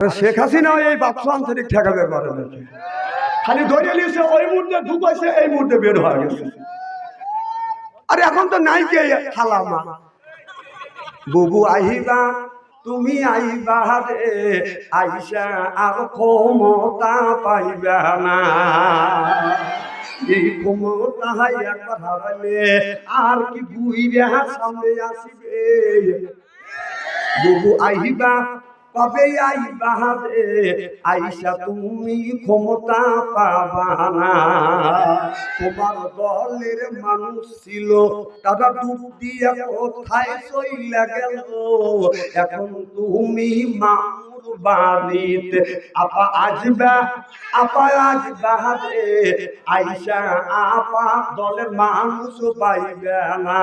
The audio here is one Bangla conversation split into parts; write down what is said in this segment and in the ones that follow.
শেখ হাসিনা এই বাপসা আন্তরিক ঠেকাবে পারে খালি ধরে নিয়েছে ওই মুহূর্তে ঢুকাইছে এই মুহূর্তে বের হয়ে গেছে। আর এখন তো নাই কে খালামা বুবু আহিবা তুমি আইবা রে আইসা আর ক্ষমতা পাইবা না। এই ক্ষমতা হাই একবার হারালে আর কি বুইরা সামনে আসিবে? বুবু আইবা কবে আইবা রে আইসা তুমি ক্ষমতা পাবা না। তোমার দলের মানুষ ছিল, তারা ডুব দিয়ে কোথায় চইলা গেল? এখন তুমি মামুর বাড়িতে। আপা আসবা আপা আসবা রে আইসা আপা দলের মানুষ পাইবে না।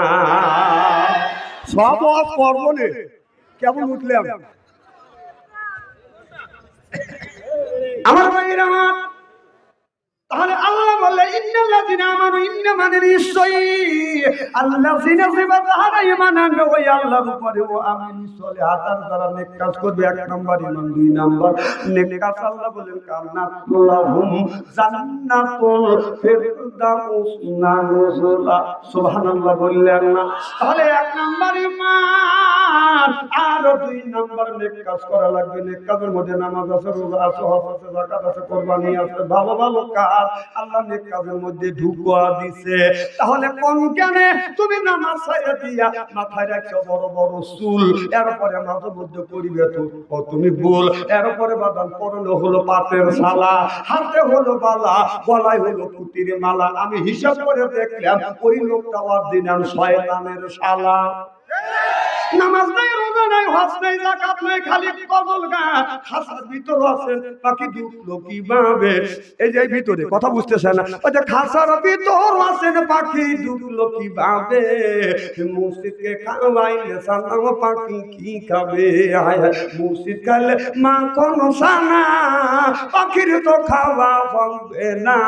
সব পর্বনে কেমন উঠলাম? আমার ভাইয়ের আমার। তাহলে আল্লাহ বলে ইন্নাল্লাযিনা আমানু ইন্না মানে নিশ্চয়ই আল্লাযিনা সিবাতাহারা ঈমান আনবে ওই আল্লাহর উপরে। ও আমিন নেক কাজ করবে। এক নাম্বার ঈমান দুই নাম্বার নেক কাজ। আল্লাহ বলেন কান্নাত লাহুম জান্নাতুল ফিরদাউস নাজুলা। সুবহানাল্লাহ বললেন না। তাহলে এক নাম্বার ঈমান মধ্যে ভালো ভালো তুমি চুল। এরপরে করিবে তো তুমি বল এরপরে বাদাম হলো পাটের শালা, হাতে হলো বালা, গলায় হলো পুতির মালা। আমি হিসাব করে দেখলাম, ওই লোকটা অরিজিনাল শয়তানের শালা। নামাজ নাই, রোজা নাই, হজ নাই, যাকাত নাই, খালি কবল গান খাসার ভিতর আছে, বাকি ঢুকলো কীভাবে? এই যে ভিতরে, কথা বুঝতেছে না? ওই যে খাসার ভিতর আছে পাখি ঢুকলো কীভাবে? মসজিদকে খাওয়াইলে সালাম পাখি কি খাবে? হায় মসজিদ খাইলে মা কোন সানা, পাখির তো খাওয়া হবে না।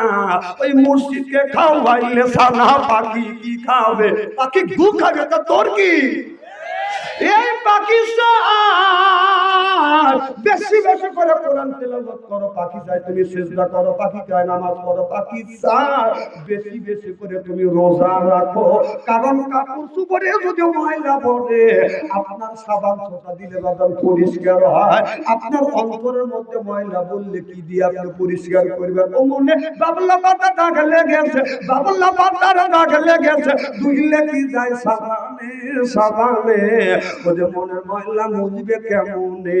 ওই মসজিদকে খাওয়াইলে সানা পাখি কি খাবে? পাখি গু খাবে, তা তোর কি? এই পাকিস্তান বেশি বেশি করে কোরআন তেলাওয়াত করো, পাখি চাই তুমি সিজদা করো, পাখি চাই নামাজ পড়ো, পাখি চাই বেশি বেশি করে তুমি রোজা রাখো। কারণ কাপড় সুপরে যদি ময়লা পড়ে, আপনার সাবান সোটা দিলে বাদাম পরিষ্কার হয়। আপনার অন্তরের মধ্যে ময়লা বললে কি দিয়ে আপনি পরিষ্কার করবেন? ও মনে বাবলা পাতা দাগ লেগেছে, বাবলা পাতার দাগ লেগেছে। ধুইলে কি যায় সাবানে সাবানে? ওদের মনের ময়লা মুজবে কেমনে?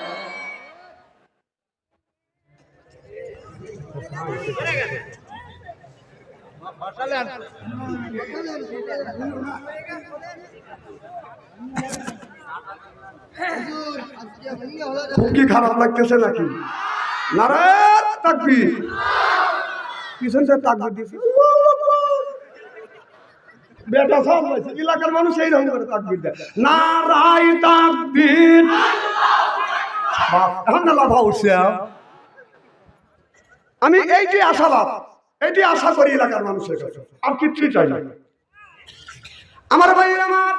কি খারাপ লাগতেছে নাকি? নারায়ণ পিছন বেটা সব এলাকার মানুষ এই রকম করে তাকবির নারাই তাকবির। আমি এইটি আশাবাদ এইটি আশা করি এলাকার মানুষের কাছে। আর কিছুই চাই না। আমার ভাই আমার।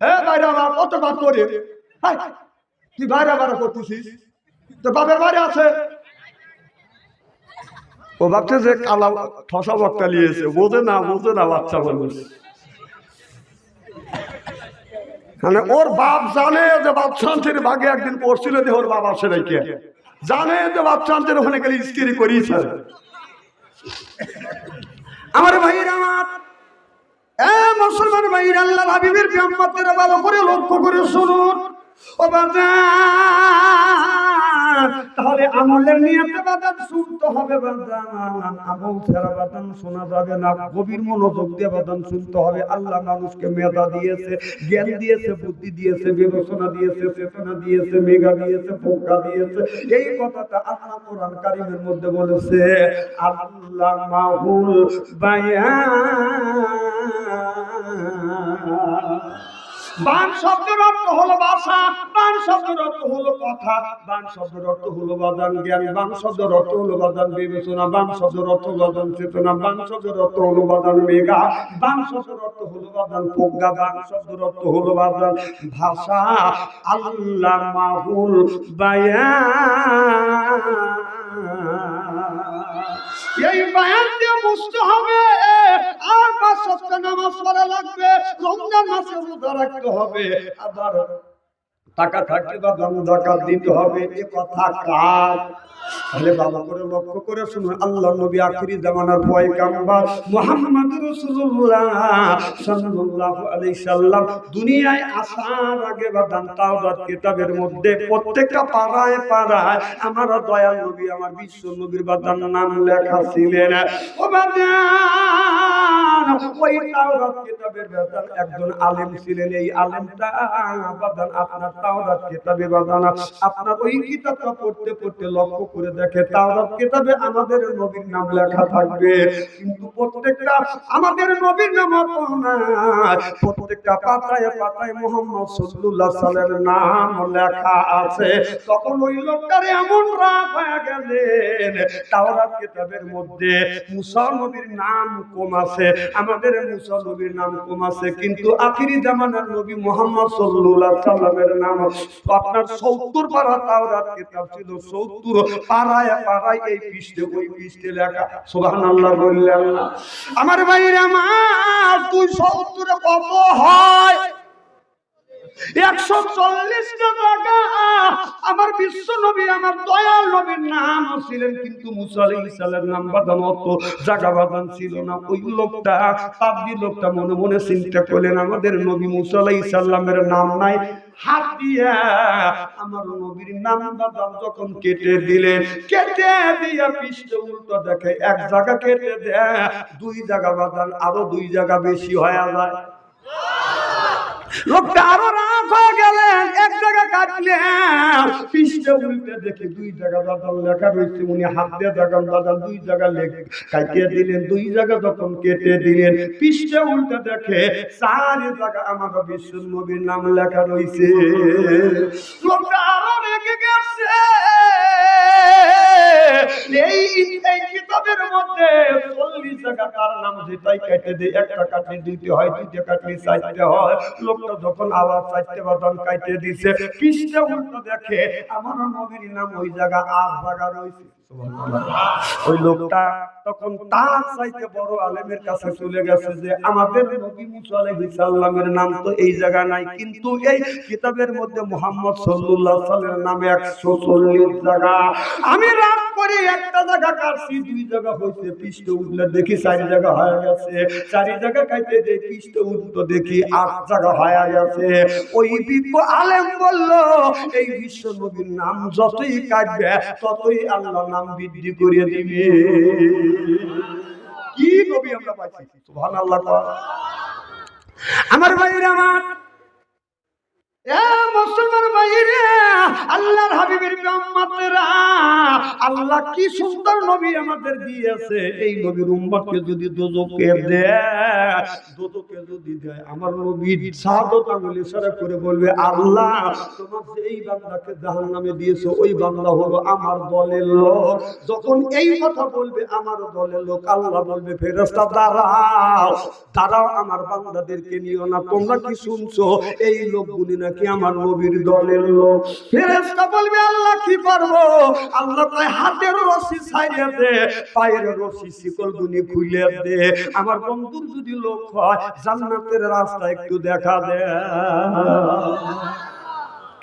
হ্যাঁ বাইরে আমার কত বাদ করে। তুই বাইরে বাইরে করতেছিস? তো বাপের বাড়ি আছে। ও ভাবছে যে কালা ঠসা বক্তা নিয়েছে বোঝে না বোঝে না বাচ্চা মানুষ। মানে ওর বাপ জানে যে বাচ্চান্তের ভাগে একদিন পড়ছিল যে ওর বাবা সে রেখে জানে যে বাচ্চান্তের ওখানে গেলে স্ত্রী করিয়েছে আমার ভাইয়ের আমার মুসলমান ভাইয়ের, আল্লাহ হাবিবের ব্যায়াম করে লক্ষ্য করে শুনুন। ও তাহলে আমলের নিয়তে বাদান শুনতে হবে বাদান। আমল ছাড়া বাদান শোনা যাবে না। গভীর মনোযোগ দিয়ে বাদান শুনতে হবে। আল্লাহ মানুষকে মেধা দিয়েছে, জ্ঞান দিয়েছে, বুদ্ধি দিয়েছে, বিবেচনা দিয়েছে, চেতনা দিয়েছে মেঘা দিয়েছে পোকা দিয়েছে। এই কথাটা আল্লাহ কোরআন কারিমের মধ্যে বলেছে, আল্লাহ মাহুল বায়ান। বান শব্দের অর্থ হলো ভাষা, বান শব্দের অর্থ হলো কথা, বান শব্দের অর্থ হলো বাদান জ্ঞান, বান শব্দের অর্থ হলো বাদান বিবেচনা, বান শব্দের অর্থ বাদান চেতনা, বান শব্দের অর্থ হলো বাদান মেঘা বান শব্দের অর্থ হলো বাদান প্রজ্ঞা, বান শব্দের অর্থ হলো বাদান ভাষা, আল্লাহ মাহুল বায়ান। এই বায়ান দিয়ে বুঝতে হবে, আর রোজা রাখতে হবে আবার টাকা থাকলে বা দাম জাকাত দিতে হবে, এ কথা কার? তাহলে ভালো করে লক্ষ্য করে শুনুন, আল্লাহ নবী আখিরি জামানার পয়গাম্বর সাল্লাম দুনিয়ায় আসার আগে বা দান মধ্যে প্রত্যেকটা পাড়ায় পাড়ায় আমার দয়াল নবী, আমার বিশ্ব নবীর বাদান নাম লেখা ছিলেন। ও একজন আলেম ছিলেন, এই আলেমটা আপনার আমাদের নবীর নাম লেখা থাকবে। কিন্তু প্রত্যেকটা, আমাদের নবীর নাম প্রত্যেকটা পাতায় পাতায় মোহাম্মদ নাম লেখা আছে। তখন ওই লোকটার এমন রাগ হয়ে মধ্যে কম আছে, আমাদের নবীর নাম কম আছে। কিন্তু আখিরি জামানার নবী মোহাম্মদ সাল্লাল্লাহু সাল্লামের নাম আপনার 70 পারা তাওরাত কিতাব ছিল 70 পাড়ায় পাড়ায় এই পৃষ্ঠে, ওই পৃষ্ঠে লেখা, সুবহানাল্লাহ বললেন না। আমার ভাইরা আমার তুই 70 কত হয়? একশো আমার বিশ্ব নবী, আমার দয়াল নবীর নাম ছিলেন কিন্তু সালামের নাম বাদান অত বাদান ছিল না। ওই লোকটা লোকটা মনে মনে চিন্তা করলেন, আমাদের নবী মুসা আলাইহিস সালামের নাম নাই। আমার নবীর নাম বাদাম যখন কেটে দিলেন। কেটে দিয়া পৃষ্ঠে উল্টো দেখে এক জায়গা কেটে দেয়, দুই জায়গা বাদান আরও দুই জায়গা বেশি হয়ে যায়। লোকটা আরও রাত হয়ে গেলেন, এক জায়গা কাটলেন পৃষ্ঠে উল্টে দেখে দুই জায়গা দাদার লেখা রয়েছে, উনি হাত দিয়ে দেখান দাদা দুই জায়গা লেখে, কাটিয়ে দিলেন, দুই জায়গা যখন কেটে দিলেন পৃষ্ঠে উল্টে দেখে চার জায়গা আমার বিশ্ব নবীর নাম লেখা রয়েছে। লোকটা আরও রেগে গেছে। এই কিতাবের মধ্যে চল্লিশ জায়গা তার নাম যেটাই কেটে দেয়, একটা হয়, দুইটা কাটলে চাইতে হয়। লোকটা যখন আবার দিছে, পৃষ্ঠা উল্টো দেখে আমার নবীর নাম ওই জায়গা আর জায়গা রয়েছে। ওই লোকটা তখন তার চাইতে বড় আলেমের কাছে চলে গেছে যে আমাদের নবী মুসা আলাইহিস সালামের নাম তো এই জায়গা নাই, কিন্তু এই কিতাবের মধ্যে মুহাম্মদ সাল্লাল্লাহু সাল্লামের নামে 140 জায়গা। আমি রাত করে একটা জায়গা কাটছি, দুই জায়গা হইছে পৃষ্ঠ উঠলে দেখি চারি জায়গা হয়ে গেছে। চারি জায়গা খাইতে যে পৃষ্ঠ উঠতো দেখি আট জায়গা হয়ে গেছে। ওই বিজ্ঞ আলেম বলল, এই বিশ্ব নবীর নাম যতই কাটবে, ততই আল্লাহ নাম বৃদ্ধি করিয়ে দিবে। কি নবী আমরা পাইছি? সুবহানাল্লাহ। আমার ভাইরা আমার আল্লাহ দিয়েছে। ওই বান্দা হলো আমার দলের লোক। যখন এই কথা বলবে, আমার দলের লোক, আল্লাহ বলবে, ফেরেশতা, দাঁড়াও দাঁড়াও, আমার বান্দাদেরকে নিও না, তোমরা কি শুনছো? এই লোকগুলি নাকি আমার নবীর দলের লোক? ফেরেশতা বলবে, আল্লাহ, কি পারব আল্লাহ তাই হাতের রশি ছাইড়ে দে, পায়ের রশি শিকল দুনি খুলে দে। আমার বন্ধুর যদি লোক হয়, জান্নাতের রাস্তা একটু দেখা দে।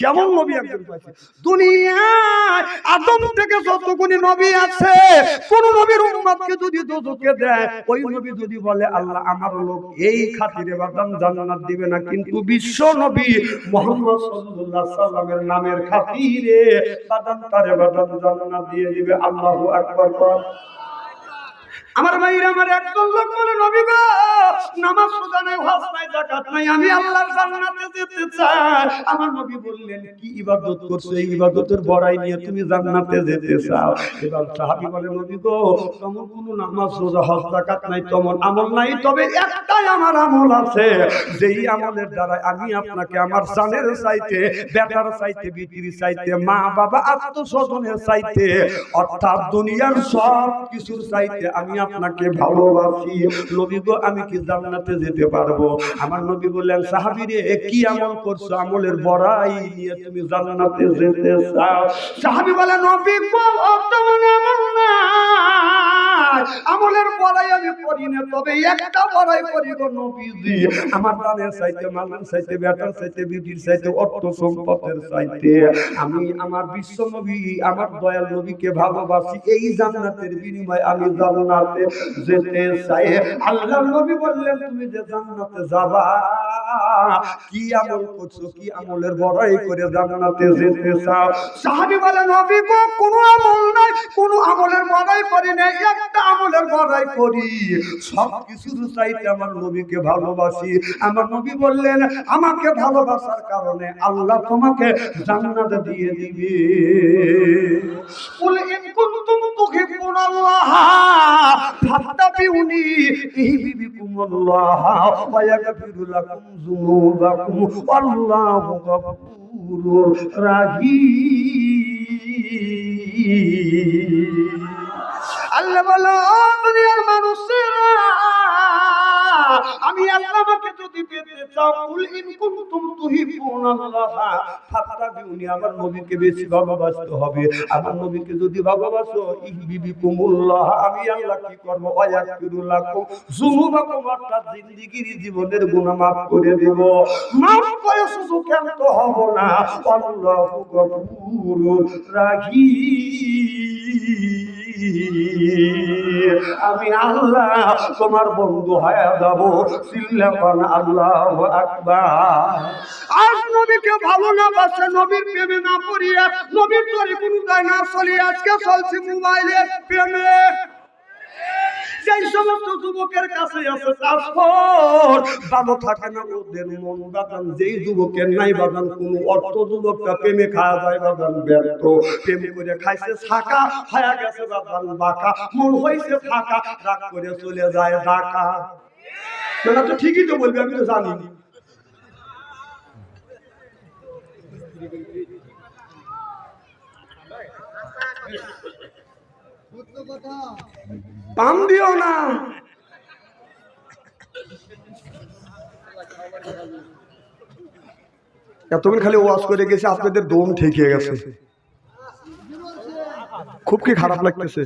কেমন নবী একজন পাইছে দুনিয়ায় আদম থেকে যতগুনি নবী আছে কোন নবীর উম্মতকে যদি দোজকে দেয় ওই নবী যদি বলে আল্লাহ আমার লোক এই খাতিরে বাদাম জান্নাত দিবে না কিন্তু বিশ্ব নবী মোহাম্মদ সাল্লাল্লাহু আলাইহি সাল্লামের নামের খাতিরে বাদাম তারে বাদাম জান্নাত দিয়ে দিবে। আল্লাহু আকবার আমার ভাইরা আমার একদল লোক বলে, নবী গো, নামাজ রোজা নাই, হজ নাই, যাকাত নাই, আমি আল্লাহর জান্নাতে যেতে চাই। আমার নবী বললেন, কি ইবাদত করছ? এই ইবাদতের বড়াই নিয়ে তুমি জান্নাতে যেতে চাও? এবার সাহাবী বলে, নবী গো, তেমন কোন নামাজ রোজা, হজ, যাকাত নাই, তেমন আমল নাই, তবে একটাই আমার আমল আছে। যেই আমলের দ্বারা আমি আপনাকে আমার জানের চাইতে, বেটার চাইতে, বিটির চাইতে, মা, বাবা আত্মস্বজনের চাইতে, অর্থাৎ দুনিয়ার সব কিছুর চাইতে আমি আপনাকে ভালোবাসি। নবী গো আমি কি জান্নাতে যেতে পারব? আমার নবী বললেন সাহাবি রে কি আমল করছ? আমলের বড়াই নিয়ে তুমি জান্নাতে যেতে চাও? সাহাবি বলে নবী গো তেমন আমল নাই আমলের বড়াই আমি করি না, তবে একটা বড়াই করি গো নবীজি। আমার প্রাণের চাইতে, মালের চাইতে, বেটার চাইতে, বিটির চাইতে, অর্থ সম্পদের চাইতে। আমি আমার বিশ্ব নবী, আমার দয়াল নবীকে ভালোবাসি, এই জান্নাতের বিনিময়ে আমি জান্নাতে যেতে চাই। আল্লাহ নবী বললেন, তুমি যে জান্নাতে যাবা, কি আমল করছ, কি আমলের বড়াই করে জান্নাতে যেতে চাও? সাহাবী বলে নবী গো, কোনো আমল নাই, কোনো আমলের বড়াই করি না একটা আমলের বড়াই করি। সব কিছুর চাইতে আমার নবীকে ভালোবাসি। আমার নবী বললেন, আমাকে ভালোবাসার কারণে আল্লাহ তোমাকে জান্নাত দিয়ে ইন কুনতুম ওয়া ইয়াগফিরু লাকুম যুনুবাকুম গফুরুর রাহিম। আল্লাহ বলো দুনিয়ার মানুষেরা। আমি আল্লাহ আমাকে যদি পেতে চাও, কুল ইন কুনতুম তুহিব্বুনাল্লাহ ফাত্তাবিউনি, আমার নবীকে বেশি ভালোবাসতে হবে। আমার নবীকে যদি ভালোবাসো, ইহবিবিকুমুল্লাহ, আমি আল্লাহ কি করব? ওয়ায়াগফিরু লাকুম যুনুবাকুম, অর্থাৎ জিন্দেগীর জীবনের গুনাহ maaf করে দেব। maaf করে শুধু কেন তো হব না, আল্লাহু গফুরুর রাহিম। আমি আল্লাহ তোমার বন্ধু হয়ে যাব আর নবীকে ভালো না বাসে নবীর প্রেমে না পড়িয়া, নবীর তরি কোনো না চলি আজকে চলছে মোবাইলের প্রেমে। যেই সমস্ত যুবকের কাছে ওদের মন বাদান যেই যুবকের নাই বাদান কোন অর্থ যুবকটা প্রেমে খাওয়া যায় বাদান ব্যর্থ। প্রেম করে খাইছে ছাকা, হয়ে গেছে বাদান বাঁকা। মন হয়েছে ফাঁকা, রাগ করে চলে যায় ঢাকা। না তো ঠিকই তো বলবি আমি তো জানি পাম দিও না এতক্ষণ খালি ওয়াশ করে গেছে আপনাদের দম ঠেকে গেছে খুব কি খারাপ লাগতেছে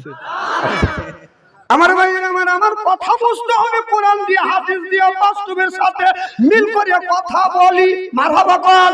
আমার ভাই আমার আমার কথা বুঝতে হবে, কোরআন দিয়ে, হাদিস দিয়ে, বাস্তবের সাথে মিল করে কথা বলি। মারহাবা কল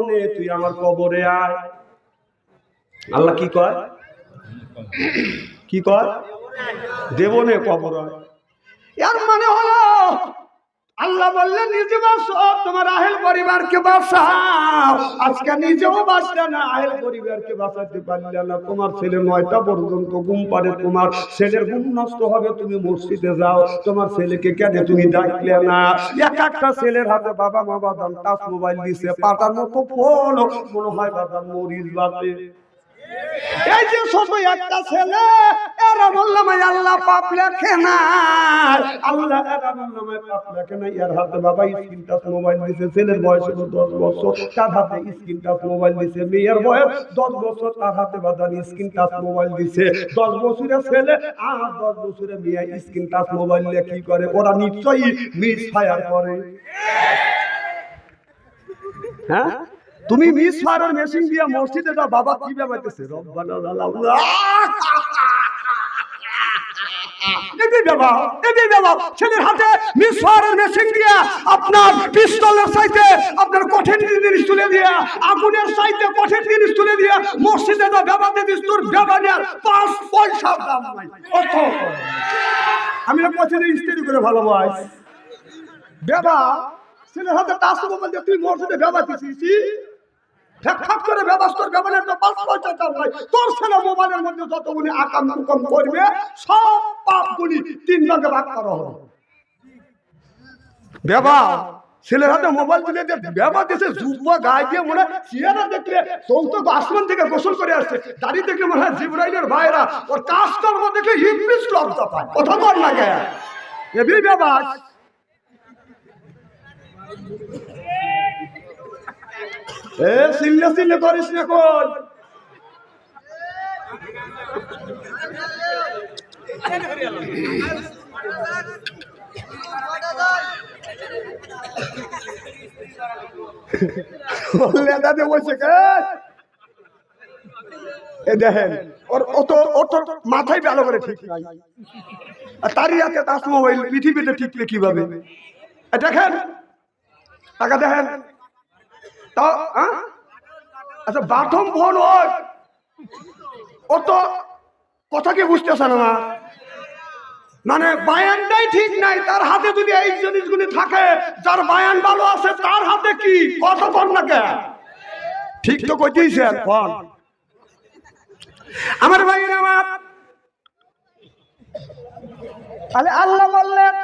নে তুই আমার কবরে আয়। আল্লাহ কি কয়? কি কয়? দেবনে কবর এর মানে হলো আল্লাহ বললেন, নিজে বাঁচো তোমার আহেল পরিবারকে বাঁচাও আজকে নিজেও বাঁচলে না, আহেল পরিবারকে বাঁচাতে পারলে না তোমার ছেলে নয়টা পর্যন্ত ঘুম পারে তোমার ছেলের ঘুম নষ্ট হবে, তুমি মসজিদে যাও। তোমার ছেলেকে কেন তুমি ডাকলে না? এক একটা ছেলের হাতে বাবা মা বাদাম টাচ মোবাইল দিছে, পাতার মতো ফোন, মনে হয় বাদাম মরিচ বাতে এই যে একটা ছেলে আমল্লামায় আল্লাহ পাপ লেখে না। আল্লাহ এর এর হাতে বাবা স্ক্রিন টাচ মোবাইল ছেলের বয়স দশ বছর, তার হাতে স্ক্রিন টাচ মোবাইল বয়স দশ বছর, তার হাতে স্ক্রিন মোবাইল দশ বছরের ছেলে দশ বছরের মেয়ে স্ক্রিন মোবাইল নিয়ে কি করে? ওরা নিশ্চয়ই মিস ফায়ার করে। হ্যাঁ? তুমি মিস ফায়ার মেশিন দিয়ে মসজিদে যাও, বাবা কি ব্যাপারতেছে রব্বানা আল্লাহ বাবা আপনার সাইতে আপনার জিনিস তুলে আগুনের সাইতে জিনিস তুলে পাঁচ পয়সা অর্থ আমি করে ভালোবাস। বাবা ছেলের হাতে তুই মসজিদে দিছিস ঠেকঠাক করে ব্যবস্থার ব্যবহারের তো পাঁচ পয়সা নাই তোর ছেলে মোবাইলের মধ্যে যতগুলি আকাম কুকম করবে, সব তিন ভাগে ভাগ করা হবে হাতে মোবাইল তুলে দিয়ে বেবা দেশে যুব গায়ে মনে হয় চেহারা দেখলে চৌদ্দ আসমান থেকে গোসল করে আসছে। দাড়ি দেখলে মনে হয় জিব্রাইলের ভাইরা ওর কাজ কর্ম দেখলে হিপিস লজ্জা পায়। কথা বল লাগে এবি বেবা এ, সিল্লে সিল্লে করিস না কই? লেদাতে বসে এ দেখেন, ওর অত অত মাথায় ভালো করে ঠিক নাই। আর তারই আছে তাস মোবাইল পৃথিবীতে ঠিকলে কীভাবে? দেখেন টাকা দেখেন। তা? আচ্ছা বাথম ফোন ও তো কথা কি বুঝতেছে না মানে বায়ানটাই ঠিক নাই। তার হাতে যদি এই জিনিসগুলি থাকে, যার বায়ান ভালো আছে, তার হাতে কি? কথা কর না কে ঠিক তো কইতেইছেন ফোন আমার ভাইয়ের আমার তাহলে আল্লাহ বললেন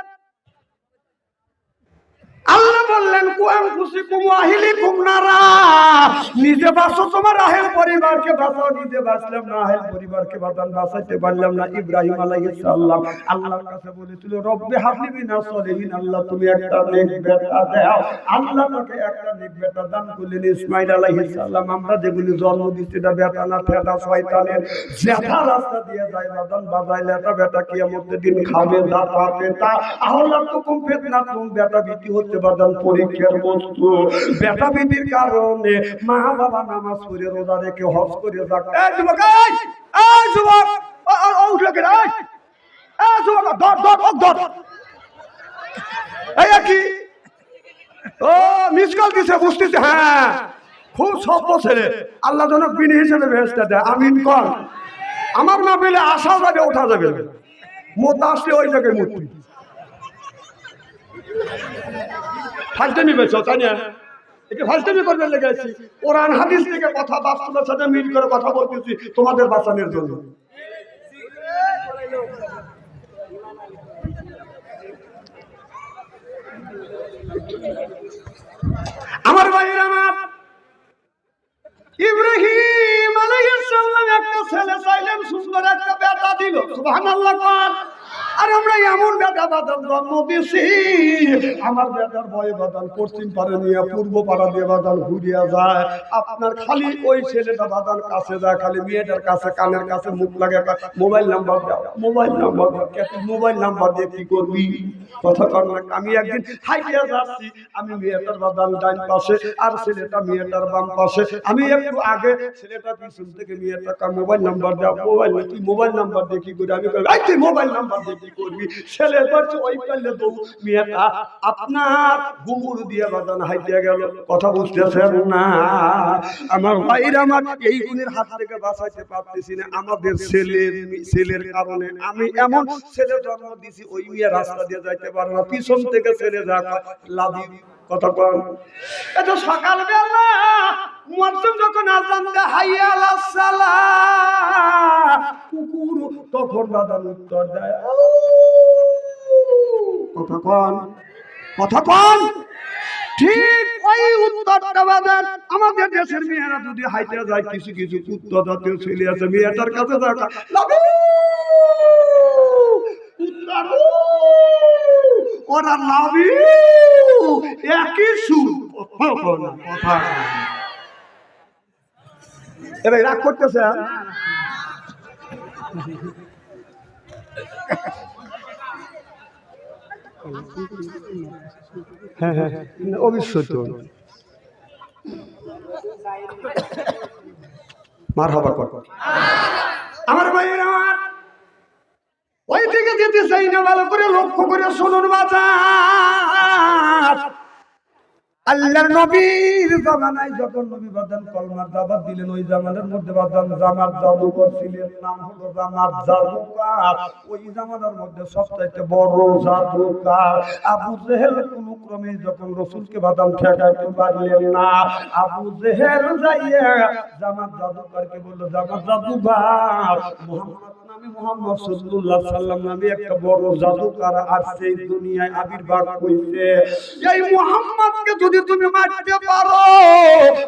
আল্লাহ বললেন কুয়াম খুশি কুমাহিলি কুমনারা নিজে বাঁচো, তোমার আহেল পরিবারকে বাঁচাও। নিজে বাঁচলাম না, আহেল পরিবারকে বাঁচান, বাঁচাইতে পারলাম না। ইব্রাহিম আলাইহিস সালাম আল্লাহর কাছে বলেছিল, রব্বে হাবলি মিনা সলিহিন, আল্লাহ তুমি একটা নেক বেটা দাও। আল্লাহ তাকে একটা নেক বেটা দান করলেন। ইসমাইল আলাইহিস সালাম, আমরা যেগুলি জন্ম দিচ্ছি এটা বেটা না ফেটা শয়তানের। জেঠা রাস্তা দিয়ে যায় বাদান বাজাইলে এটা বেটা কিয়ামতের দিন খাবে দাঁত হাতে তা আহলা তো কম ফেতনা তুমি বেটা বিটি হচ্ছে বাদান পরীক্ষার বস্তু। বেটা বিটির কারণে মা বাবা নামাজ পড়ে রোজা রেখে হজ করে যাক। উঠে ও হ্যাঁ। খুব আল্লাহ জনক বিনি হিসেবে ভেসটা দেয়। আমিন কর। আমার না পেলে আসাও যাবে ওঠা যাবে মোতা আসলে ওই জায়গায় মূর্তি। ফালতামি বেছো তাই লেগে আছি। হাদিস থেকে কথা বাস্তবের সাথে মিল করে কথা বলতেছি, তোমাদের বাঁচানোর জন্য। আমার ভাইয়ের আমার, ইব্রাহিম আলাইহিস সালাম একটা ছেলে চাইলেন, সুন্দর একটা বেটা দিল। সুবহানাল্লাহ আর আমরা এমন বেটা বাদান জন্ম দিছি আমার বেটার ভয়ে বাদান পশ্চিম পারে নিয়ে পূর্ব পাড়া দিয়ে বাদান ঘুরিয়া যায়। আপনার খালি ওই ছেলেটা বাদান কাছে যায়, খালি মেয়েটার কাছে, কানের কাছে মুখ লাগে। মোবাইল নাম্বার দাও, মোবাইল নাম্বার দাও। মোবাইল নাম্বার দিয়ে কি করবি? কথা কর না। আমি একদিন হাইটিয়া যাচ্ছি, আমি মেয়েটার বাদান ডাইন পাশে আর ছেলেটা মেয়েটার বাম পাশে। আমি একটু আগে ছেলেটা পিছন থেকে মেয়েটা মোবাইল নাম্বার দাও। মোবাইল, তুই মোবাইল নাম্বার দিয়ে কি করবি আমি মোবাইল নাম্বার দিয়ে করবি? ছেলে মেয়েটা আপনার গুমুর দিয়ে হাইটিয়া গেল। কথা বুঝতেছেন না? আমার আমার এই গুণের হাত থেকে বাঁচাইতে পারতেছি না। আমাদের ছেলের ছেলের কারণে আমি এমন ছেলে জন্ম দিছি, ওই মেয়ে রাস্তা দিয়ে যাইতে পারে না। পিছন থেকে ছেলে যা লাভি কথা কন। এটা সকালবেলা মরসুম যখন আজান দেয়, হাইয়া আলাস কুকুর তখন দাদার উত্তর দেয় কথা কন কথা কন। ঠিক ওই উত্তরটা বাদেন। আমাদের দেশের মেয়েরা যদি হাইতে যায়, কিছু কিছু কুত্ত জাতীয় ছেলে আছে, মেয়েটার কাছে যায় ওরা লাভ একই সুর। কথা। এবার রাগ করতেছে হ্যাঁ? হ্যাঁ মার হবা কর। আমার ভাইয়ের আমার ওই দিকে যেতে চাই না, ভালো করে লক্ষ্য করে শুনুন, বাজার। আল্লাহর নবীর জামানায় যখন নবী বাদান কলমার দাবাত দিলেন, ওই জামানার মধ্যে বাদান জামাত জাদুকর ছিলেন নাম হলো জামাত জাদুকার। ওই জামানার মধ্যে সবচাইতে বড় জাদুকার আবু জেহেল কোন ক্রমে যখন রসুলকে বাদাম ঠেকাইতে পারলেন না, আবু জেহেল যাইয়া জামাত জাদুকারকে বলল, জামাত জাদুকার, মোহাম্মদ নামে মোহাম্মদ সাল্লাল্লাহু সাল্লাম নামে একটা বড় জাদুকার আসছে এই দুনিয়ায় আবির্ভাব হইছে। এই মোহাম্মদকে যদি তুমি মারতে পারো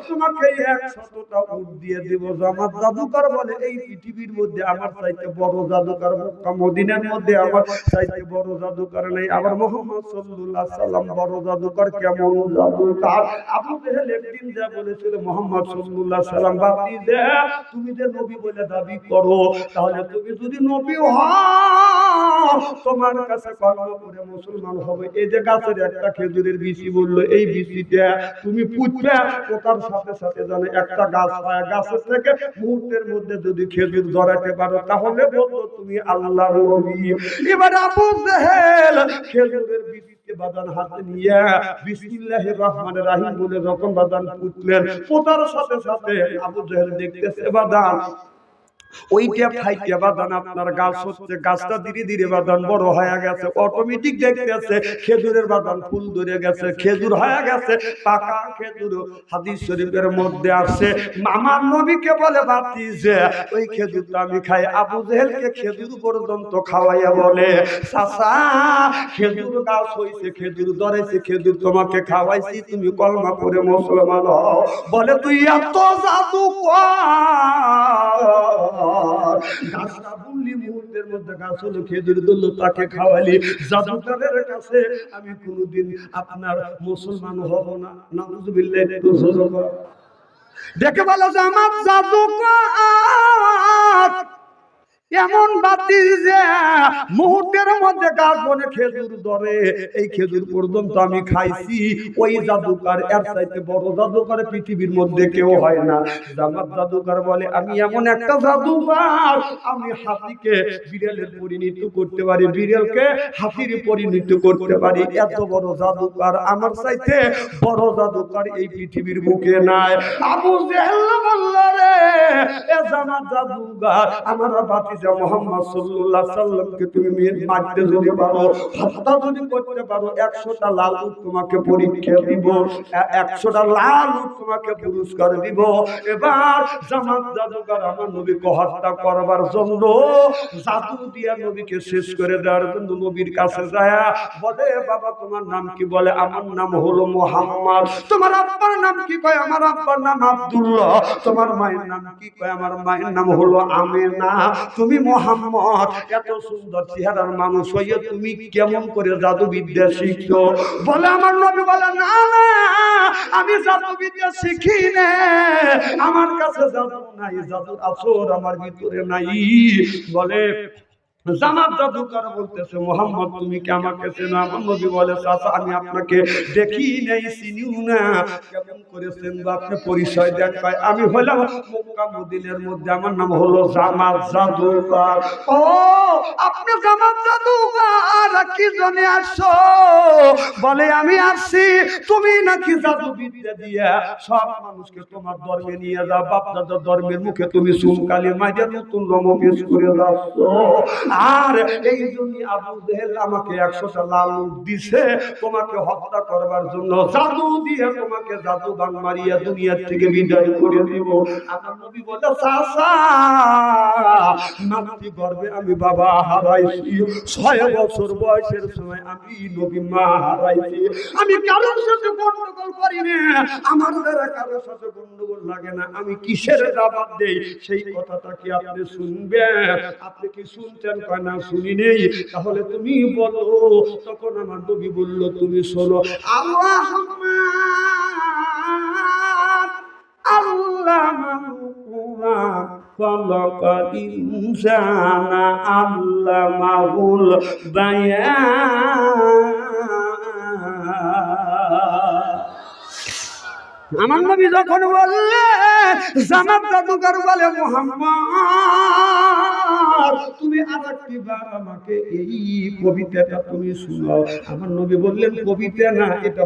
তোমাকে একশতটা উট দিয়ে দেব জামাত জাদুকার বলে এই পৃথিবীর মধ্যে আমার চাইতে বড় জাদুকার মক্কা মদিনার মধ্যে আমার চাইতে বড় জাদুকার নেই। মোহাম্মদ সাল্লাল্লাহু সাল্লাম বড় জাদুকার কেমন জাদুকার? আবু জেহেল একদিন যা বলেছিল মোহাম্মদ সাল্লাল্লাহু সাল্লাম যে তুমি যে নবী বলে দাবি করো তাহলে তুমি যদি নবী হও তোমার কাছে কর্ম করে মুসলমান হবে। এই যে গাছের একটা খেজুরের বিচি বলল, এই বিচিটা তুমি পুঁতবে পোতার সাথে সাথে জানে, একটা গাছ পায় গাছের থেকে মুহূর্তের মধ্যে যদি খেজুর ধরাতে পারো, তাহলে বলতো তুমি আল্লাহ নবী। এবার আবু জেহেল খেজুরের বিচিকে বাদান হাতে নিয়ে বিসমিল্লাহির রহমানির রহিম বলে যখন বাদান পুতলেন, পোতার সাথে সাথে আবু জেহেল দেখতেছে বাদান ওইটা ফাইটা বাদান আপনার গাছ হচ্ছে গাছটা ধীরে ধীরে বাদান বড় হয়ে গেছে অটোমেটিক দেখতেছে খেজুরের বাদান ফুল ধরে গেছে খেজুর হয়ে গেছে পাকা খেজুর হাদিস শরীফের মধ্যে আসছে মামার নবীকে বলে বাতি যে ওই খেজুরটা আমি খাই আবু জেহেলকে খেজুর পর্যন্ত খাওয়াইয়া বলে চাচা খেজুর গাছ হইছে খেজুর ধরেছে খেজুর তোমাকে খাওয়াইছি তুমি কলমা করে মুসলমান হও। বলে তুই এত জাদু কর গাছটা বললি মুহূর্তের মধ্যে গাছ খেজুর দিল, তাকে খাওয়ালি জাদুকারের আমি কোনোদিন আপনার মুসলমান হব না নাউজুবিল্লাহ, একটু। দেখে বলো যে আমার জাদুকর এমন বাতি যে মুহূর্তের মধ্যে গাছ বনে খেজুর ধরে। এই খেজুর পর্যন্ত আমি খাইছি। ওই জাদুকার এর চাইতে বড় জাদুকার পৃথিবীর মধ্যে কেউ হয় না। জামাত জাদুকার বলে আমি এমন একটা জাদুকার আমি হাতিকে বিড়ালের পরিণত করতে পারি। বিড়ালকে হাতির পরিণত করতে পারি। এত বড় জাদুকার আমার চাইতে বড় জাদুকার এই পৃথিবীর বুকে নাই। আবু জেহেল করবার জন্য জাদু দিয়া নবীকে শেষ করে দেওয়ার জন্য নবীর কাছে যায়। বলে বাবা, তোমার নাম কি? বলে, আমার নাম হলো মোহাম্মদ। তোমার আব্বার নাম কি কয়? আমার আব্বার নাম আব্দুল্লাহ। তোমার মায়ের নাম কি? কয়, আমার মায়ের নাম হলো আমেনা। তুমি মোহাম্মদ। এত সুন্দর চেহারার মানুষ হইয়া তুমি কেমন করে জাদুবিদ্যা শিখছো? বলে, আমার নবী বলে, না, আমি আমি জাদুবিদ্যা শিখি না। আমার কাছে জাদু নাই জাদু আসর আমার ভিতরে নাই। বলে তুমি বলে আমি না। হলাম মধ্যে। আমার নাম হলো জামাত ও, আপনি জামাত কি জন্য আসছো? বলে, আমি আসছি। তুমি নাকি জাদু বিদ্যা দিয়া সব মানুষকে তোমার ধর্মে নিয়ে যাও। বাপ দাদার ধর্মের মুখে তুমি সুনকালি মাইয়া নতুন রম পেশ করে যাচ্ছ। আর এই জন্য আবু জেহেল আমাকে একশোটা লাল দিছে, তোমাকে হত্যা করবার জন্য জাদু দিয়ে তোমাকে জাদু গান মারিয়া দুনিয়ার থেকে বিদায় করে দিব। গর্বে আমি বাবা হারাইছি। ছয় বছর বয়সের সময় আমি নবী মা হারাইছি। আমি কারোর সাথে গন্ডগোল করি না আমার দ্বারা কারোর সাথে গন্ডগোল লাগে না। আমি কিসের জবাব দেই? সেই কথাটা কি আপনি শুনবেন? আপনি কি শুনছেন না শুনি নেই তাহলে তুমি বলো তখন আমার নবী বলল তুমি শোনো আল্লাহ আল্লাহ خلق الإنسان علمه البيان আমার নবী যখন বললে জামাত জাদুকর বলে মোহাম্মদ তুমি বার আমাকে এই কবিতাটা তুমি আমার নবী কবিতা না, এটা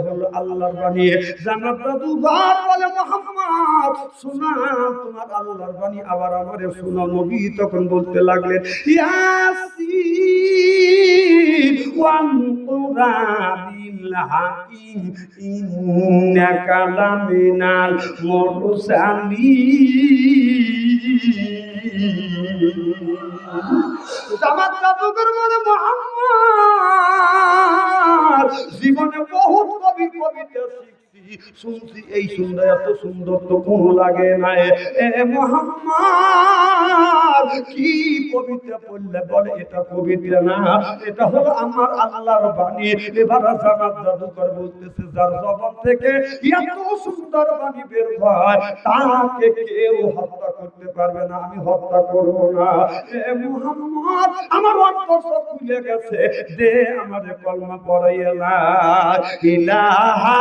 মোহাম্মদ, শোনা, তোমার আবার আমারে নবী তখন বলতে লাগলেন, ইয়াসিন ওয়ান কুরআনিল জীবনে বহুত কবি কবিতা শিখছি শুনছি, এই সুন্দর এত সুন্দর তো কোন লাগে না। এ মোহাম্মদ, কি কবিতা পড়লে বলে, এটা কবিতা না, এটা হলো আমার আল্লাহর বাণী। এবার জামাত জাদুকর বলতেছে, যার জবাব থেকে এত সুন্দর বাণী বের হয়, তাকে কেউ হত্যা করতে পারবে না, আমি হত্যা করব না। এ মুহাম্মদ, আমার অন্তর সব খুলে গেছে, দে আমাদের কলমা পড়াইয়া লা ইলাহা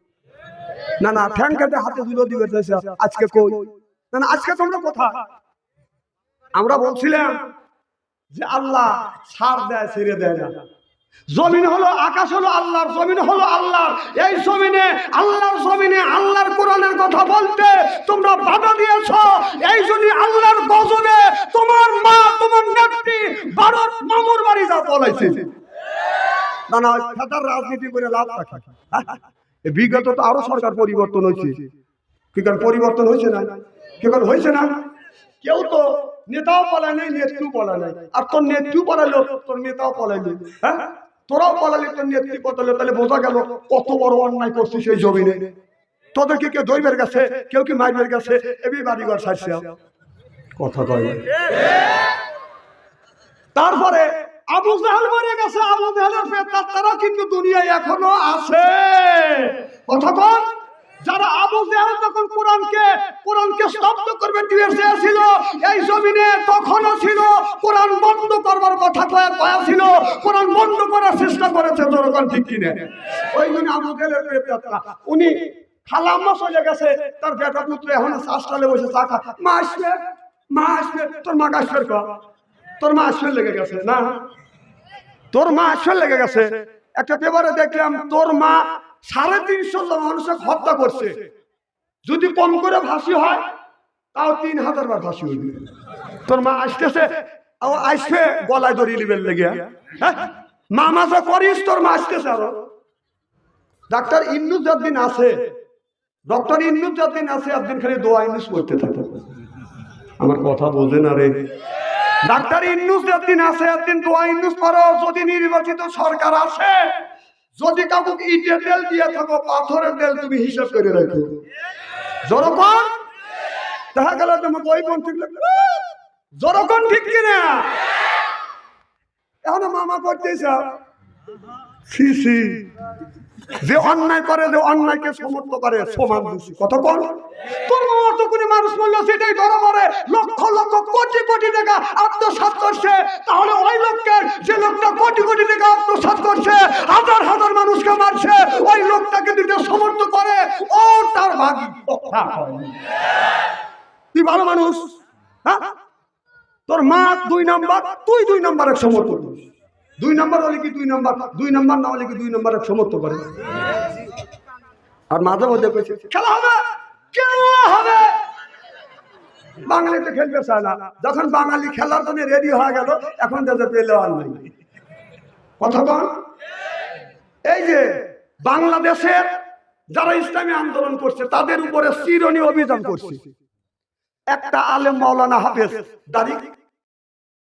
না না হাতে দিবে আজকে কই? না না, আজকে তোমরা কোথায়? আমরা বলছিলাম যে আল্লাহ ছাড় দেয়, ছেড়ে দেয় না। জমিন হলো আকাশ হলো আল্লাহর, জমিন হলো আল্লাহর। এই জমিনে আল্লাহর জমিনে আল্লাহর কোরআনের কথা বলতে তোমরা বাধা দিয়েছ। এই জন্য আল্লাহর গজবে তোমার মা, তোমার নেত্রী ভারত মামুর বাড়ি যা বলাইছে না না রাজনীতি করে লাভ থাকে। বিগত তো আরও সরকার পরিবর্তন হয়েছে। কি কারণ পরিবর্তন হয়েছে না? কি কারণ হয়েছে না? কেউ তো নেতাও পলায় নাই, নেত্রীও পলা নাই। আর তোর নেত্রীও পলাইলো তোর নেতাও পলাইলো হ্যাঁ? তোরাও পলালি, তোর নেত্রী পলাইলো তাহলে বোঝা গেল কত বড় অন্যায় করছিস সেই জমিনে। তোদেরকে কেউ দৈবের গেছে কেউ কি মাইবের গেছে এবি বাড়িঘর সারছে। কথা কয় তারপরে আবু জাহাল মরে গেছে আবু জাহালের পেতার তারা কিন্তু দুনিয়ায় এখনও আছে। কন যারা আবু জাহাল তখন কোরআনকে কোরআনকে স্তব্ধ করবে দিয়ে চেয়েছিল এই জমিনে তখনও ছিল কোরআন বন্ধ করবার কথা কয়া কয়া ছিল কোরআন বন্ধ করার চেষ্টা করেছে জনগণ ঠিক কিনে? ওই জন্য আবু জাহালের উনি খালাম্মা চলে গেছে তার বেটা পুত্র এখন শ্বাসটালে বসে চা খা। মা আসবে মা আসবে তোর মা আসবে তোর মা আসবে লেগে গেছে না? তোর মা আসবে লেগে গেছে। একটা পেপারে দেখলাম, তোর মা সাড়ে তিনশো মানুষকে হত্যা করছে। যদি কম করে ফাঁসি হয়, তাও তিন হাজার বার ফাঁসি হইবে। তোর মা আসতেছে ও আসবে গলায় ধরিয়ে নিবেন লেগে। হ্যাঁ? মা মাসা করিস, তোর মা আসতেছে আরও। ডাক্তার যতদিন আছে। ডক্টর যতদিন আছে, একদিন খালি দোয়া ইন্নুস করতে থাকে। আমার কথা বোঝে না রে। ডাক্তার ইন্নুস যতদিন আছে, একদিন দোয়া ইন্নুস করো, যদি নির্বাচিত সরকার আসে, যদি কাউকে ইটের তেল দিয়ে থাকো, পাথরের তেল তুমি হিসাব করে রাখো। জনগণ? দেখা গেল তোমাকে ওই কোন ঠিক জনগণ ঠিক কিনা? এখন মামা করতেছ। সি সি। যে অন্যায় করে, যে অন্যায়কে সমর্থ করে, সমান দোষী। কত কর তোর মানুষ বলল সেটাই পড়ে লক্ষ লক্ষ, কোটি কোটি টাকা আত্মসাৎ করছে। তাহলে ওই লোককে, যে লোকটা কোটি কোটি টাকা আত্মসাৎ করছে, হাজার হাজার মানুষকে মারছে, ওই লোকটাকে দিতে সমর্থ করে, ও তার ভাগ তুই ভালো মানুষ হ্যাঁ? তোর মা দুই নাম্বার, তুই দুই নাম্বারের সমর্থন করিস। দুই নাম্বার হলে কি দুই নাম্বার? দুই নাম্বার না হলে কি দুই নাম্বারের সমর্থন করে? আর মাঝে মধ্যে খেলা হবে খেলা হবে। বাঙালি তো খেলবে চায় না। যখন বাঙালি খেলার জন্য রেডি হয়ে গেল, এখন দেশে পেলে আর নেই। কথা এই যে বাংলাদেশের যারা ইসলামী আন্দোলন করছে, তাদের উপরে চিরনি অভিযান করছে। একটা আলেম মাওলানা হাফেজ, দাড়ি